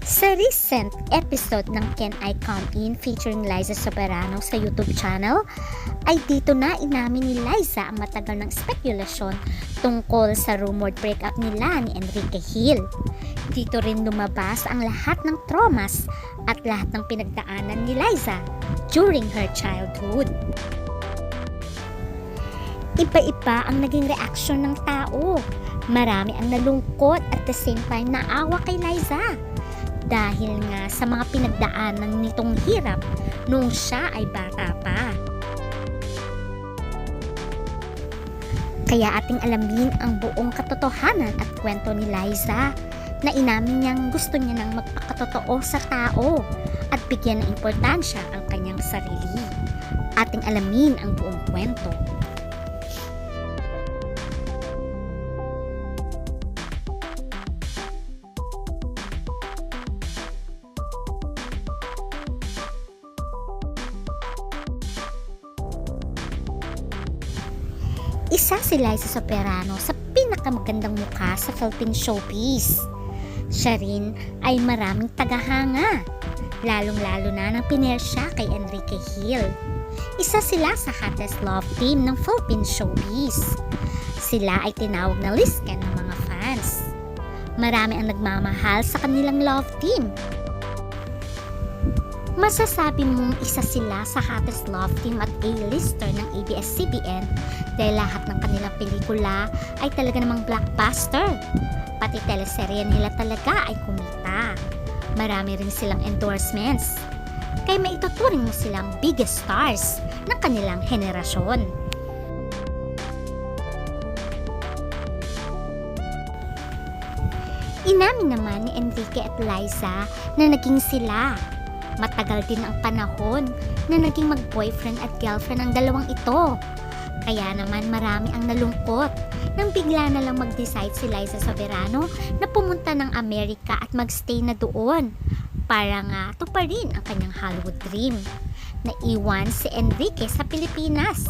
Sa recent episode ng Can I Come In featuring Liza Soberano sa YouTube channel, ay dito na inamin ni Liza ang matagal ng spekulasyon tungkol sa rumored breakup nila ni Enrique Hill. Dito rin lumabas ang lahat ng traumas at lahat ng pinagdaanan ni Liza during her childhood. Iba-iba ang naging reaksyon ng tao. Marami ang nalungkot at the same time naawa kay Liza dahil nga sa mga pinagdaanan nitong hirap nung siya ay bata pa. Kaya ating alamin ang buong katotohanan at kwento ni Liza na inamin niyang gusto niya nang magpakatotoo sa tao at bigyan ng importansya ang kanyang sarili. Ating alamin ang buong kwento. Si Liza Soberano sa pinakamagandang mukha sa Philippine showbiz. Siya rin ay maraming tagahanga, lalong-lalo na ng pinersya kay Enrique Hill. Isa sila sa hottest love team ng Philippine showbiz. Sila ay tinawag na Lisken ng mga fans. Marami ang nagmamahal sa kanilang love team. Masasabi mong isa sila sa hottest love team at A-lister ng ABS-CBN dahil lahat ng pelikula ay talaga namang blockbuster. Pati teleserye nila talaga ay kumita. Marami rin silang endorsements. Kaya maituturing mo silang biggest stars ng kanilang henerasyon. Inamin naman ni Enrique at Liza na naging sila. Matagal din ang panahon na naging mag-boyfriend at girlfriend ang dalawang ito. Kaya naman marami ang nalungkot nang bigla na lang mag-decide si Liza Soberano na pumunta ng Amerika at magstay na doon para nga tuparin ang kanyang Hollywood dream. Naiwan si Enrique sa Pilipinas.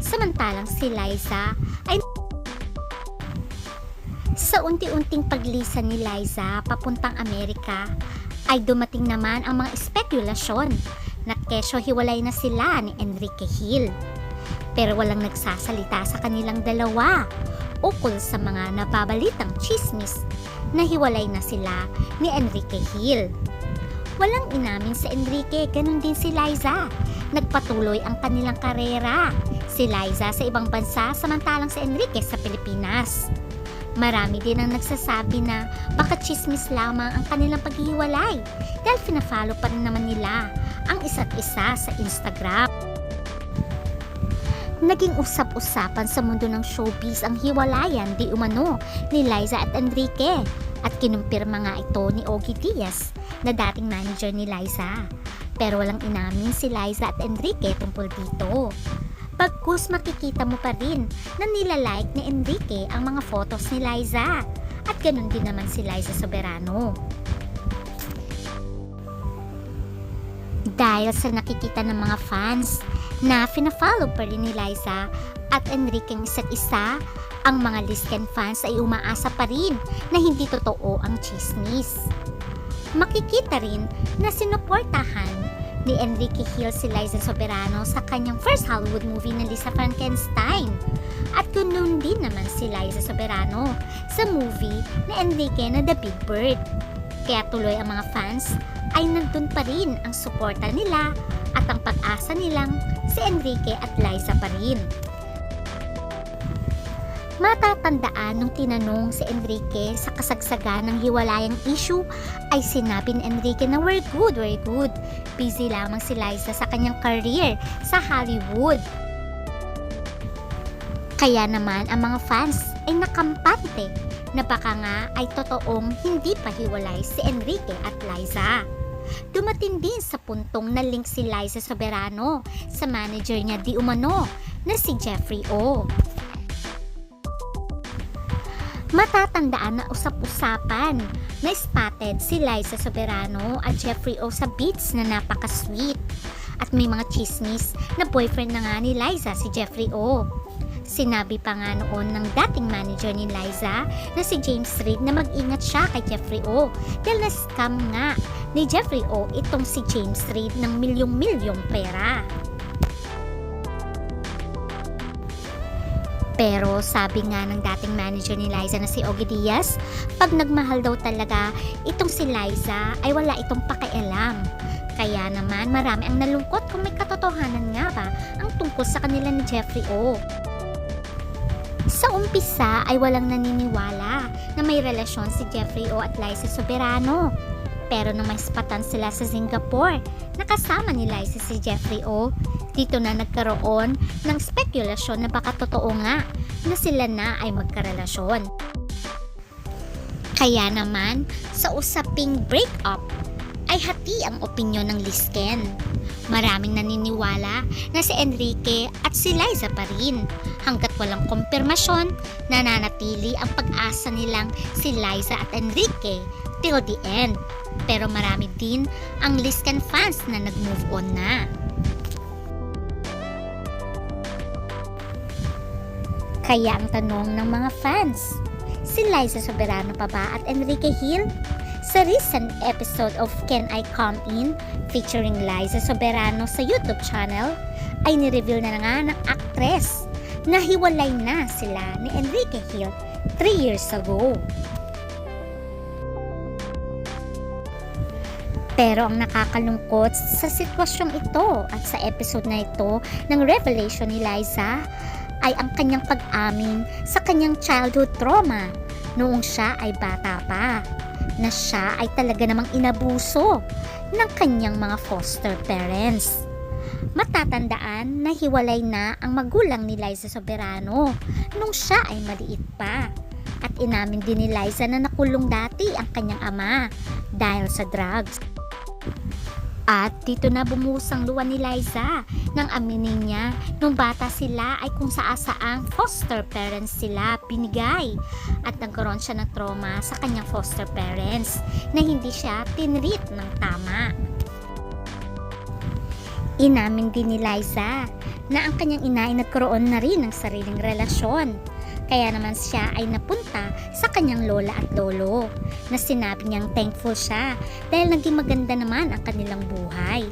Samantalang si Liza ay sa unti-unting paglisan ni Liza papuntang Amerika ay dumating naman ang mga espekulasyon na kesyo hiwalay na sila ni Enrique Hill. Pero walang nagsasalita sa kanilang dalawa ukol sa mga nababalitang chismis na hiwalay na sila ni Enrique Hill. Walang inamin si Enrique, ganun din si Liza. Nagpatuloy ang kanilang karera. Si Liza sa ibang bansa samantalang si Enrique sa Pilipinas. Marami din ang nagsasabi na baka chismis lamang ang kanilang paghihiwalay dahil fina-follow pa rin naman nila ang isa't isa sa Instagram. Naging usap-usapan sa mundo ng showbiz ang hiwalayan di umano ni Liza at Enrique at kinumpirma nga ito ni Ogie Diaz na dating manager ni Liza. Pero walang inamin si Liza at Enrique tungkol dito. Pagkus makikita mo pa rin na nilalike ni Enrique ang mga photos ni Liza at ganun din naman si Liza Soberano. Dahil sa nakikita ng mga fans na fina-follow pa rin ni Liza at Enrique ang isa't isa, ang mga Lisken fans ay umaasa pa rin na hindi totoo ang chismis. Makikita rin na sinuportahan ni Enrique Hill si Liza Soberano sa kanyang first Hollywood movie na Lisa Frankenstein. At kunon din naman si Liza Soberano sa movie ni Enrique na The Big Bird. Kaya tuloy ang mga fans ay nandun pa rin ang suporta nila at ang pag-asa nilang si Enrique at Liza pa rin. Matatandaan nung tinanong si Enrique sa kasagsagan ng hiwalayang issue ay sinabi ni Enrique na we're good, we're good. Busy lamang si Liza sa kanyang career sa Hollywood. Kaya naman ang mga fans ay nakampante na baka nga ay totoong hindi pa hiwalay si Enrique at Liza. Dumating din sa puntong na link si Liza Soberano sa manager niya di umano na si Jeffrey O. Matatandaan na usap-usapan na spotted si Liza Soberano at Jeffrey O sa beats na napaka-sweet. At may mga chismis na boyfriend na nga ni Liza si Jeffrey O. Sinabi pa nga noon ng dating manager ni Liza na si James Reid na mag-ingat siya kay Jeffrey O dahil na-scam nga ni Jeffrey O itong si James Reid ng milyong-milyong pera. Pero sabi nga ng dating manager ni Liza na si Ogie Diaz, pag nagmahal daw talaga, itong si Liza ay wala itong pakialam. Kaya naman marami ang nalungkot kung may katotohanan nga ba ang tungkol sa kanila ni Jeffrey O. Sa umpisa ay walang naniniwala na may relasyon si Jeffrey O at Liza Soberano. Pero nung may spatan sila sa Singapore, nakasama ni Liza si Jeffrey O, dito na nagkaroon ng spekulasyon na baka totoo nga na sila na ay magkarelasyon. Kaya naman, sa usaping breakup, ay hati ang opinyon ng Lisken. Maraming naniniwala na si Enrique at si Liza pa rin. Hanggat walang kumpirmasyon, nananatili ang pag-asa nilang si Liza at Enrique till the end. Pero marami din ang Lisken fans na nag-move on na. Kaya ang tanong ng mga fans, si Liza Soberano pa ba at Enrique Hill? Sa recent episode of Can I Come In featuring Liza Soberano sa YouTube channel, ay nireveal na nga ng actress na hiwalay na sila ni Enrique Hill 3 years ago. Pero ang nakakalungkot sa sitwasyong ito at sa episode na ito ng revelation ni Liza ay ang kanyang pag-amin sa kanyang childhood trauma noong siya ay bata pa na siya ay talaga namang inabuso ng kanyang mga foster parents. Matatandaan na hiwalay na ang magulang ni Liza Soberano nung siya ay maliit pa. At inamin din ni Liza na nakulong dati ang kanyang ama dahil sa drugs. At dito na bumusang luwa ni Liza nang aminin niya. Nung bata sila ay kung saasaang foster parents sila binigay. At nagkaroon siya ng trauma sa kanyang foster parents na hindi siya tinreat ng tama. Inamin din ni Liza na ang kanyang ina ay nagkaroon na rin ng sariling relasyon kaya naman siya ay napunta sa kanyang lola at lolo na sinabi niyang thankful siya dahil naging maganda naman ang kanilang buhay.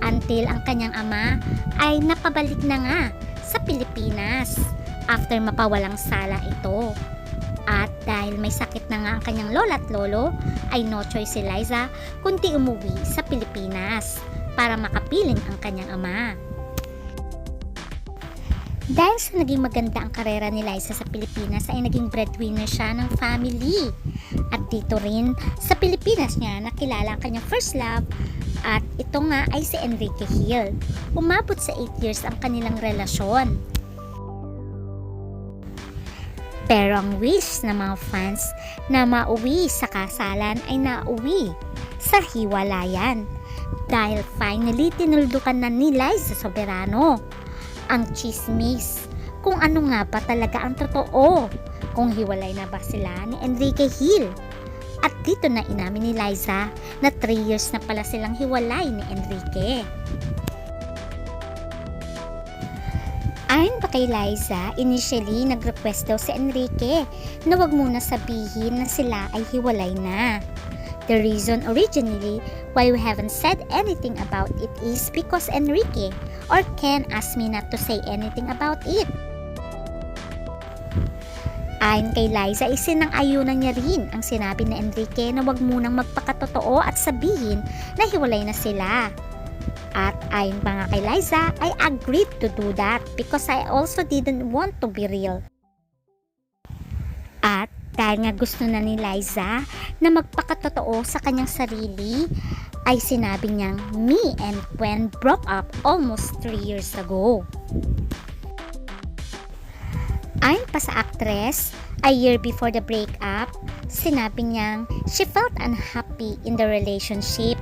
Until ang kanyang ama ay napabalik na nga sa Pilipinas after mapawalang sala ito. At dahil may sakit na nga ang kanyang lola at lolo, ay no choice si Liza kundi umuwi sa Pilipinas para makapiling ang kanyang ama. Dahil sa naging maganda ang karera ni Liza sa Pilipinas ay naging breadwinner siya ng family. At dito rin sa Pilipinas niya nakilala ang kanyang first love at ito nga ay si Enrique Hill. Umabot sa 8 years ang kanilang relasyon. Pero ang wish ng mga fans na mauwi sa kasalan ay nauwi sa hiwalayan. Dahil finally tinuldukan na ni Liza Soberano ang chismis kung ano nga ba talaga ang totoo kung hiwalay na ba sila ni Enrique Hill. At dito na inamin ni Liza na 3 years na pala silang hiwalay ni Enrique. Ayon pa kay Liza, initially nag-request daw si Enrique na wag muna sabihin na sila ay hiwalay na. The reason originally why we haven't said anything about it is because Enrique or Ken asked me not to say anything about it. Ayon kay Liza, isinang-ayunan niya rin ang sinabi ni Enrique na wag munang magpakatotoo at sabihin na hiwalay na sila. At ayon pa nga kay Liza, I agreed to do that because I also didn't want to be real. Dahil nga gusto na ni Liza na magpakatotoo sa kanyang sarili, ay sinabi niyang me and Gwen broke up almost 3 years ago. Ayon pa sa actress, a year before the breakup, sinabi niyang she felt unhappy in the relationship.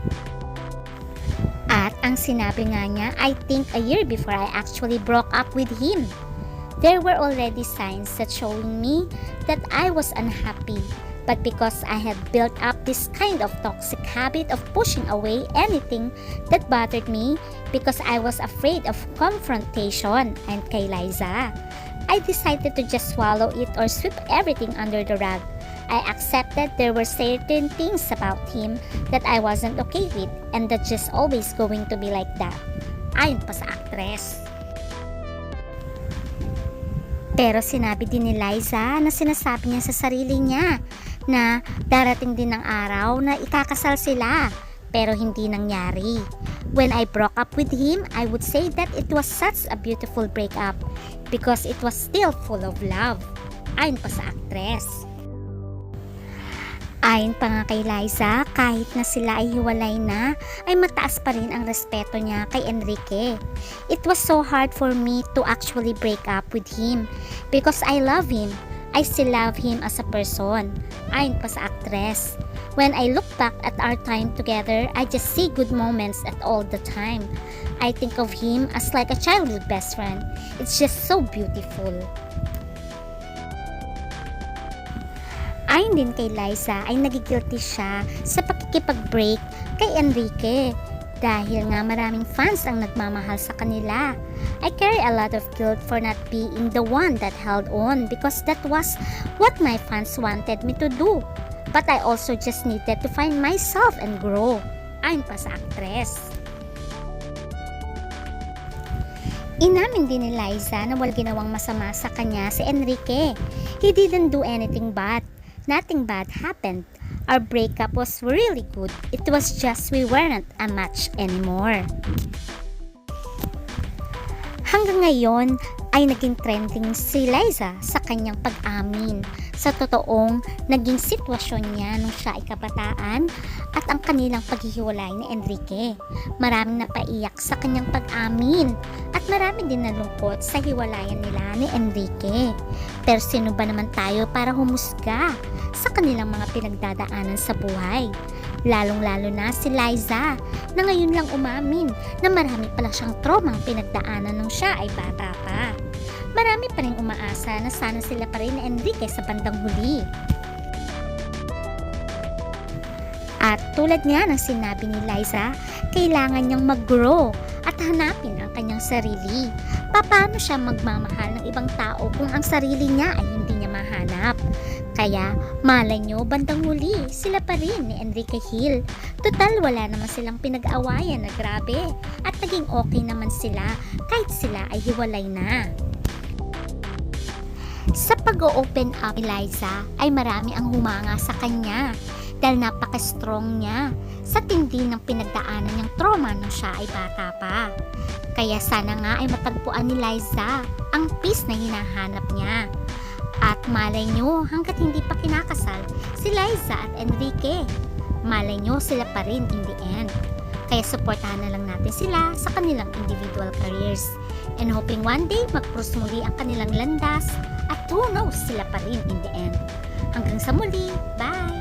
At ang sinabi nga niya, I think a year before I actually broke up with him. There were already signs that showing me that I was unhappy. But because I had built up this kind of toxic habit of pushing away anything that bothered me because I was afraid of confrontation and kay Liza. I decided to just swallow it or sweep everything under the rug. I accepted there were certain things about him that I wasn't okay with and that just always going to be like that. Ayon pa sa actress. Pero sinabi din ni Liza na sinasabi niya sa sarili niya na darating din ng araw na ikakasal sila pero hindi nangyari. When I broke up with him, I would say that it was such a beautiful breakup because it was still full of love. Ayon pa sa actress. Ayon pa nga kay Liza, kahit na sila ay hiwalay na, ay mataas pa rin ang respeto niya kay Enrique. It was so hard for me to actually break up with him because I love him. I still love him as a person. Ayon pa sa actress. When I look back at our time together, I just see good moments at all the time. I think of him as like a childhood best friend. It's just so beautiful. Ayon din kay Liza ay nagigilty siya sa pakikipag-break kay Enrique dahil nga maraming fans ang nagmamahal sa kanila. I carry a lot of guilt for not being the one that held on because that was what my fans wanted me to do. But I also just needed to find myself and grow. Ayon pa sa actress. Inamin din ni Liza na wala ginawang masama sa kanya si Enrique. He didn't do anything bad. Nothing bad happened. Our breakup was really good. It was just we weren't a match anymore. Hanggang ngayon ay naging trending si Liza sa kanyang pag-amin sa totoong naging sitwasyon niya nung siya ay kabataan at ang kanilang paghihiwalay ni Enrique. Maraming napaiyak sa kanyang pag-amin at marami din nalungkot sa hiwalayan nila ni Enrique. Pero sino ba naman tayo para humusga sa kanilang mga pinagdadaanan sa buhay? Lalong-lalo na si Liza na ngayon lang umamin na marami pala siyang traumang pinagdaanan nung siya ay bata pa. Marami pa rin umaasa na sana sila pa rin ni Enrique sa bandang huli. At tulad nga ng sinabi ni Liza, kailangan niyang mag-grow at hanapin ang kanyang sarili. Paano siya magmamahal ng ibang tao kung ang sarili niya ay hindi niya mahanap? Kaya, malay nyo, bandang huli, sila pa rin ni Enrique Hill. Total, wala naman silang pinag-awayan na grabe. At naging okay naman sila kahit sila ay hiwalay na. Sa pag-open up ni Liza ay marami ang humanga sa kanya dahil napaka-strong niya sa tindi ng pinagdaanan niyang trauma nung siya ay bata pa. Kaya sana nga ay matagpuan ni Liza ang peace na hinahanap niya. Malay nyo hanggat hindi pa kinakasal si Liza at Enrique. Malay nyo sila pa rin in the end. Kaya supportahan na lang natin sila sa kanilang individual careers. And hoping one day mag-cross muli ang kanilang landas at who knows sila pa rin in the end. Hanggang sa muli, bye!